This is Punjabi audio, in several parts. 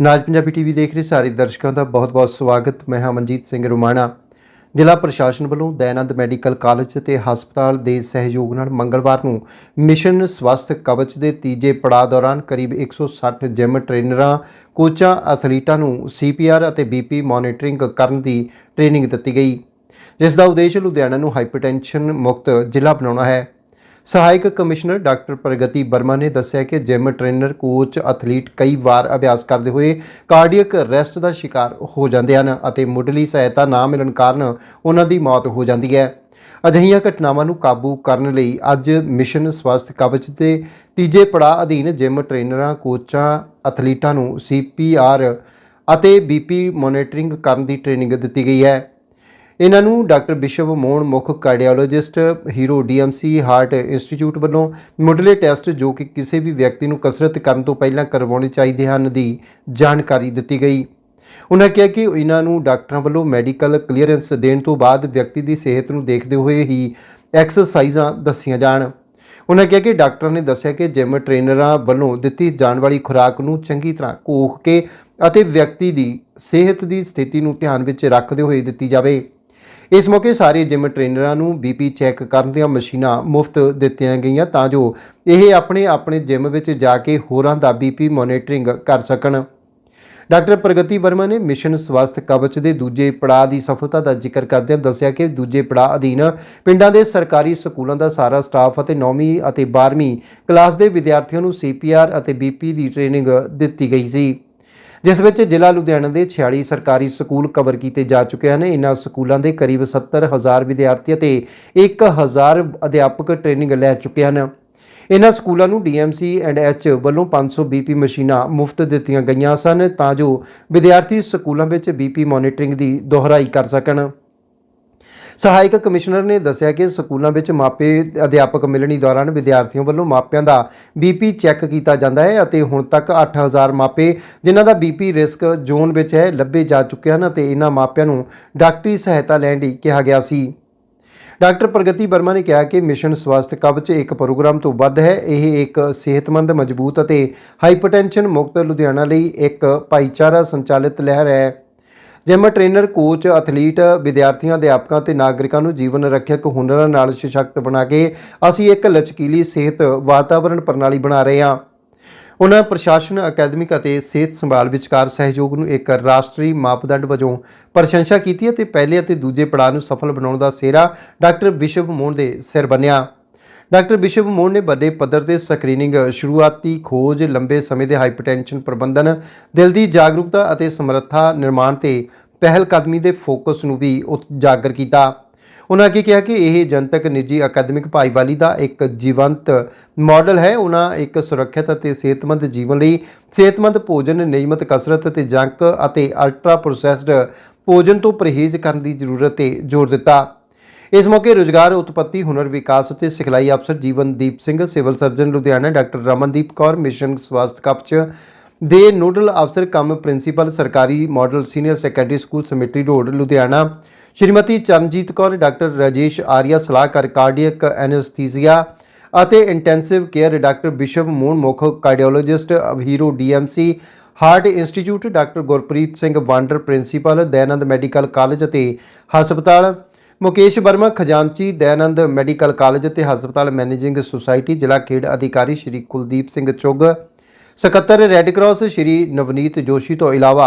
ਨਾਜ ਪੰਜਾਬੀ ਟੀਵੀ ਦੇਖ ਰਹੇ ਸਾਰੇ ਦਰਸ਼ਕਾਂ ਦਾ ਬਹੁਤ-ਬਹੁਤ ਸਵਾਗਤ। ਮੈਂ ਹਾਂ ਮਨਜੀਤ ਸਿੰਘ ਰੁਮਾਣਾ। ਜ਼ਿਲ੍ਹਾ ਪ੍ਰਸ਼ਾਸਨ ਵੱਲੋਂ ਦਇਆਨੰਦ ਮੈਡੀਕਲ ਕਾਲਜ ਤੇ ਹਸਪਤਾਲ ਦੇ ਸਹਿਯੋਗ ਨਾਲ ਮੰਗਲਵਾਰ ਨੂੰ ਮਿਸ਼ਨ ਸਵਸਥ ਕਵਚ ਦੇ ਤੀਜੇ ਪੜਾਅ ਦੌਰਾਨ ਕਰੀਬ 160 ਜਿਮ ਟ੍ਰੇਨਰਾਂ, ਕੋਚਾਂ, ਐਥਲੀਟਾਂ ਨੂੰ ਸੀਪੀਆਰ ਅਤੇ ਬੀਪੀ ਮੋਨੀਟਰਿੰਗ ਕਰਨ ਦੀ ਟ੍ਰੇਨਿੰਗ ਦਿੱਤੀ ਗਈ। ਜਿਸ ਦਾ ਉਦੇਸ਼ ਲੁਧਿਆਣਾ ਨੂੰ ਹਾਈਪਰਟੈਂਸ਼ਨ ਮੁਕਤ ਜ਼ਿਲ੍ਹਾ ਬਣਾਉਣਾ ਹੈ। ਸਹਾਇਕ ਕਮਿਸ਼ਨਰ ਡਾਕਟਰ ਪ੍ਰਗਤੀ ਵਰਮਾ ਨੇ ਦੱਸਿਆ ਕਿ ਜਿਮ ਟ੍ਰੇਨਰ, ਕੋਚ, ਐਥਲੀਟ ਕਈ ਵਾਰ ਅਭਿਆਸ ਕਰਦੇ ਹੋਏ ਕਾਰਡੀਅਕ ਅਰੈਸਟ ਦਾ ਸ਼ਿਕਾਰ ਹੋ ਜਾਂਦੇ ਹਨ ਅਤੇ ਮੁੱਢਲੀ ਸਹਾਇਤਾ ਨਾ ਮਿਲਣ ਕਾਰਨ ਉਹਨਾਂ ਦੀ ਮੌਤ ਹੋ ਜਾਂਦੀ ਹੈ। ਅਜਿਹੀਆਂ ਘਟਨਾਵਾਂ ਨੂੰ ਕਾਬੂ ਕਰਨ ਲਈ ਅੱਜ ਮਿਸ਼ਨ ਸਵਸਥ ਕਵਚ ਦੇ ਤੀਜੇ ਪੜਾਅ ਅਧੀਨ ਜਿਮ ਟ੍ਰੇਨਰਾਂ, ਕੋਚਾਂ, ਐਥਲੀਟਾਂ ਨੂੰ ਸੀਪੀਆਰ ਅਤੇ ਬੀਪੀ ਮੋਨੀਟਰਿੰਗ ਕਰਨ ਦੀ ਟ੍ਰੇਨਿੰਗ ਦਿੱਤੀ ਗਈ ਹੈ। ਇਹਨਾਂ ਨੂੰ ਡਾਕਟਰ ਬਿਸ਼ਵ ਮੋਹਨ, ਮੁੱਖ cardiologist, Hero DMC, heart institute ਵੱਲੋਂ ਮੁੱਢਲੇ ਟੈਸਟ ਜੋ ਕਿ ਕਿਸੇ ਵੀ ਵਿਅਕਤੀ ਨੂੰ ਕਸਰਤ ਕਰਨ ਤੋਂ ਪਹਿਲਾਂ ਕਰਵਾਉਣੇ ਚਾਹੀਦੇ ਹਨ ਦੀ ਜਾਣਕਾਰੀ ਦਿੱਤੀ ਗਈ। ਉਹਨਾਂ ਕਿਹਾ ਕਿ ਇਹਨਾਂ ਨੂੰ ਡਾਕਟਰਾਂ ਵੱਲੋਂ ਮੈਡੀਕਲ ਕਲੀਅਰੈਂਸ ਦੇਣ ਤੋਂ ਬਾਅਦ ਵਿਅਕਤੀ ਦੀ ਸਿਹਤ ਨੂੰ ਦੇਖਦੇ ਹੋਏ ਹੀ ਐਕਸਰਸਾਈਜ਼ਾਂ ਦੱਸੀਆਂ ਜਾਣ। ਉਹਨਾਂ ਕਿਹਾ ਕਿ ਡਾਕਟਰਾਂ ਨੇ ਦੱਸਿਆ ਕਿ ਜਿਮ ਟ੍ਰੇਨਰਾਂ ਵੱਲੋਂ ਦਿੱਤੀ ਜਾਣ ਵਾਲੀ ਖੁਰਾਕ ਨੂੰ ਚੰਗੀ ਤਰ੍ਹਾਂ ਘੋਖ ਕੇ ਅਤੇ ਵਿਅਕਤੀ ਦੀ ਸਿਹਤ ਦੀ ਸਥਿਤੀ ਨੂੰ ਧਿਆਨ ਵਿੱਚ ਰੱਖਦੇ ਹੋਏ ਦਿੱਤੀ ਜਾਵੇ। ਇਸ ਮੌਕੇ ਸਾਰੇ ਜਿਮ ਟ੍ਰੇਨਰਾਂ ਨੂੰ ਬੀਪੀ ਚੈੱਕ ਕਰਨ ਦੀਆਂ ਮਸ਼ੀਨਾਂ ਮੁਫਤ ਦਿੱਤੀਆਂ ਗਈਆਂ ਤਾਂ ਜੋ ਇਹ ਆਪਣੇ ਆਪਣੇ ਜਿਮ ਵਿੱਚ ਜਾ ਕੇ ਹੋਰਾਂ ਦਾ ਬੀਪੀ ਮੋਨੀਟਰਿੰਗ ਕਰ ਸਕਣ। ਡਾਕਟਰ ਪ੍ਰਗਤੀ ਵਰਮਾ ਨੇ ਮਿਸ਼ਨ ਸਵਾਸਥ ਕਵਚ ਦੇ ਦੂਜੇ ਪੜਾਅ ਦੀ ਸਫਲਤਾ ਦਾ ਜ਼ਿਕਰ ਕਰਦਿਆਂ ਦੱਸਿਆ ਕਿ ਦੂਜੇ ਪੜਾਅ ਅਧੀਨ ਪਿੰਡਾਂ ਦੇ ਸਰਕਾਰੀ ਸਕੂਲਾਂ ਦਾ ਸਾਰਾ ਸਟਾਫ ਅਤੇ 9ਵੀਂ ਅਤੇ 12ਵੀਂ ਕਲਾਸ ਦੇ ਵਿਦਿਆਰਥੀਆਂ ਨੂੰ ਸੀਪੀਆਰ ਅਤੇ ਬੀਪੀ ਦੀ ਟ੍ਰੇਨਿੰਗ ਦਿੱਤੀ ਗਈ ਸੀ। ਜਿਸ ਵਿੱਚ ਜ਼ਿਲ੍ਹਾ ਲੁਧਿਆਣਾ ਦੇ 46 ਸਰਕਾਰੀ ਸਕੂਲ ਕਵਰ ਕੀਤੇ ਜਾ ਚੁੱਕੇ ਹਨ। ਇਨ੍ਹਾਂ ਸਕੂਲਾਂ ਦੇ ਕਰੀਬ 70000 ਵਿਦਿਆਰਥੀ ਅਤੇ 1000 ਅਧਿਆਪਕ ਟ੍ਰੇਨਿੰਗ ਲੈ ਚੁੱਕੇ ਹਨ। ਇਨ੍ਹਾਂ ਸਕੂਲਾਂ ਨੂੰ ਡੀਐਮਸੀ ਐਂਡ ਐਚ ਵੱਲੋਂ 500 ਬੀਪੀ ਮਸ਼ੀਨਾਂ ਮੁਫਤ ਦਿੱਤੀਆਂ ਗਈਆਂ ਸਨ ਤਾਂ ਜੋ ਵਿਦਿਆਰਥੀ ਸਕੂਲਾਂ ਵਿੱਚ ਬੀਪੀ ਮੋਨੀਟਰਿੰਗ ਦੀ ਦੁਹਰਾਈ ਕਰ ਸਕਣ। ਸਹਾਇਕ ਕਮਿਸ਼ਨਰ ਨੇ ਦੱਸਿਆ ਕਿ ਸਕੂਲਾਂ ਵਿੱਚ ਮਾਪੇ ਅਧਿਆਪਕ ਮਿਲਣੀ ਦੌਰਾਨ ਵਿਦਿਆਰਥੀਆਂ ਵੱਲੋਂ ਮਾਪਿਆਂ ਦਾ ਬੀਪੀ ਚੈੱਕ ਕੀਤਾ ਜਾਂਦਾ ਹੈ ਅਤੇ ਹੁਣ ਤੱਕ 8000 ਮਾਪੇ ਜਿਨ੍ਹਾਂ ਦਾ ਬੀਪੀ ਰਿਸਕ ਜ਼ੋਨ ਵਿੱਚ ਹੈ ਲੱਭੇ ਜਾ ਚੁੱਕੇ ਹਨ ਅਤੇ ਇਹਨਾਂ ਮਾਪਿਆਂ ਨੂੰ ਡਾਕਟਰੀ ਸਹਾਇਤਾ ਲੈਣ ਲਈ ਕਿਹਾ ਗਿਆ ਸੀ। ਡਾਕਟਰ ਪ੍ਰਗਤੀ ਵਰਮਾ ਨੇ ਕਿਹਾ ਕਿ ਮਿਸ਼ਨ ਸਵਾਸਥ ਕਵਚ ਇੱਕ ਪ੍ਰੋਗਰਾਮ ਤੋਂ ਵੱਧ ਹੈ। ਇਹ ਇੱਕ ਸਿਹਤਮੰਦ, ਮਜ਼ਬੂਤ ਅਤੇ ਹਾਈਪਰਟੈਂਸ਼ਨ ਮੁਕਤ ਲੁਧਿਆਣਾ ਲਈ ਇੱਕ ਭਾਈਚਾਰਾ ਸੰਚਾਲਿਤ ਲਹਿਰ ਹੈ। ਜਿਮ ਟ੍ਰੇਨਰ ਕੋਚ ਐਥਲੀਟ ਵਿਦਿਆਰਥੀਆਂ ਅਧਿਆਪਕਾਂ ਤੇ ਨਾਗਰਿਕਾਂ ਨੂੰ ਜੀਵਨ ਰੱਖਿਅਕ ਹੁਨਰਾਂ ਨਾਲ ਸਸ਼ਕਤ ਬਣਾ ਕੇ ਅਸੀਂ ਇੱਕ ਲਚਕੀਲੀ ਸਿਹਤ ਵਾਤਾਵਰਣ ਪ੍ਰਣਾਲੀ ਬਣਾ ਰਹੇ ਹਾਂ। ਉਹਨਾਂ ਪ੍ਰਸ਼ਾਸਨ, ਅਕੈਡਮਿਕ ਅਤੇ ਸਿਹਤ ਸੰਭਾਲ ਵਿਚਕਾਰ ਸਹਿਯੋਗ ਨੂੰ ਇੱਕ ਰਾਸ਼ਟਰੀ ਮਾਪਦੰਡ ਵਜੋਂ ਪ੍ਰਸ਼ੰਸਾ ਕੀਤੀ ਅਤੇ ਪਹਿਲੇ ਅਤੇ ਦੂਜੇ ਪੜਾਅ ਨੂੰ ਸਫਲ ਬਣਾਉਣ ਦਾ ਸਿਹਰਾ ਡਾਕਟਰ ਵਿਸ਼ਵ ਮੋਹਨ ਦੇ ਸਿਰ ਬੰਨਿਆ। ਡਾਕਟਰ ਵਿਸ਼ਵ ਮੋਹਨ ਨੇ ਵੱਡੇ ਪੱਧਰ ਤੇ ਸਕਰੀਨਿੰਗ ਸ਼ੁਰੂਆਤੀ ਖੋਜ, ਲੰਬੇ ਸਮੇਂ ਦੇ ਹਾਈਪਰਟੈਂਸ਼ਨ ਪ੍ਰਬੰਧਨ, ਦਿਲ ਦੀ ਜਾਗਰੂਕਤਾ ਅਤੇ ਸਮਰੱਥਾ ਨਿਰਮਾਣ ਤੇ ਪਹਿਲ ਕਦਮੀ ਦੇ ਫੋਕਸ ਨੂੰ ਵੀ ਉਜਾਗਰ ਕੀਤਾ। ਉਹਨਾਂ ਅੱਗੇ ਕਿਹਾ ਕਿ ਇਹ ਜਨਤਕ ਨਿੱਜੀ ਅਕਾਦਮਿਕ ਭਾਈਵਾਲੀ ਦਾ ਇੱਕ ਜੀਵੰਤ ਮਾਡਲ ਹੈ। ਉਹਨਾਂ ਇੱਕ ਸੁਰੱਖਿਅਤ ਅਤੇ ਸਿਹਤਮੰਦ ਜੀਵਨ ਲਈ ਸਿਹਤਮੰਦ ਭੋਜਨ, ਨਿਯਮਤ ਕਸਰਤ ਅਤੇ ਜੰਕ ਅਤੇ ਅਲਟਰਾ ਪ੍ਰੋਸੈਸਡ ਭੋਜਨ ਤੋਂ ਪਰਹੇਜ਼ ਕਰਨ ਦੀ ਜ਼ਰੂਰਤ ਤੇ ਜ਼ੋਰ ਦਿੱਤਾ। ਇਸ ਮੌਕੇ ਰੁਜ਼ਗਾਰ, ਉਤਪਤੀ, ਹੁਨਰ ਵਿਕਾਸ ਅਤੇ ਸਿਖਲਾਈ ਅਫਸਰ Jeevandeep Singh, civil surgeon Ludhiana doctor Ramandeep Kaur, mission Swasth Kavach ਦੇ ਨੋਡਲ ਅਫਸਰ ਕੰਮ ਪ੍ਰਿੰਸੀਪਲ, ਸਰਕਾਰੀ model senior secondary school cemetery road, Ludhiana. Shrimati Charanjit Kaur, doctor Rajesh Arya, ਸਲਾਹਕਾਰ ਕਾਰਡੀਅਕ ਐਨਸਥੀਸੀਆ ਅਤੇ intensive care doctor Vishwa Mohan, ਮੁੱਖ cardiologist Hero DMC, heart institute, doctor Gurpreet Singh, wander principal Dayanand medical college ਅਤੇ ਹਸਪਤਾਲ ਮੁਕੇਸ਼ ਵਰਮਾ ਖਜ਼ਾਨਚੀ ਦਇਆਨੰਦ ਮੈਡੀਕਲ ਕਾਲਜ ਅਤੇ ਹਸਪਤਾਲ ਮੈਨੇਜਿੰਗ ਸੁਸਾਇਟੀ ਜ਼ਿਲ੍ਹਾ ਖੇਡ ਅਧਿਕਾਰੀ ਸ਼੍ਰੀ ਕੁਲਦੀਪ ਸਿੰਘ ਚੁੱਗ, ਸਕੱਤਰ ਰੈੱਡ ਕਰਾਸ ਸ਼੍ਰੀ ਨਵਨੀਤ ਜੋਸ਼ੀ ਤੋਂ ਇਲਾਵਾ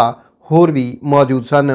ਹੋਰ ਵੀ ਮੌਜੂਦ ਸਨ।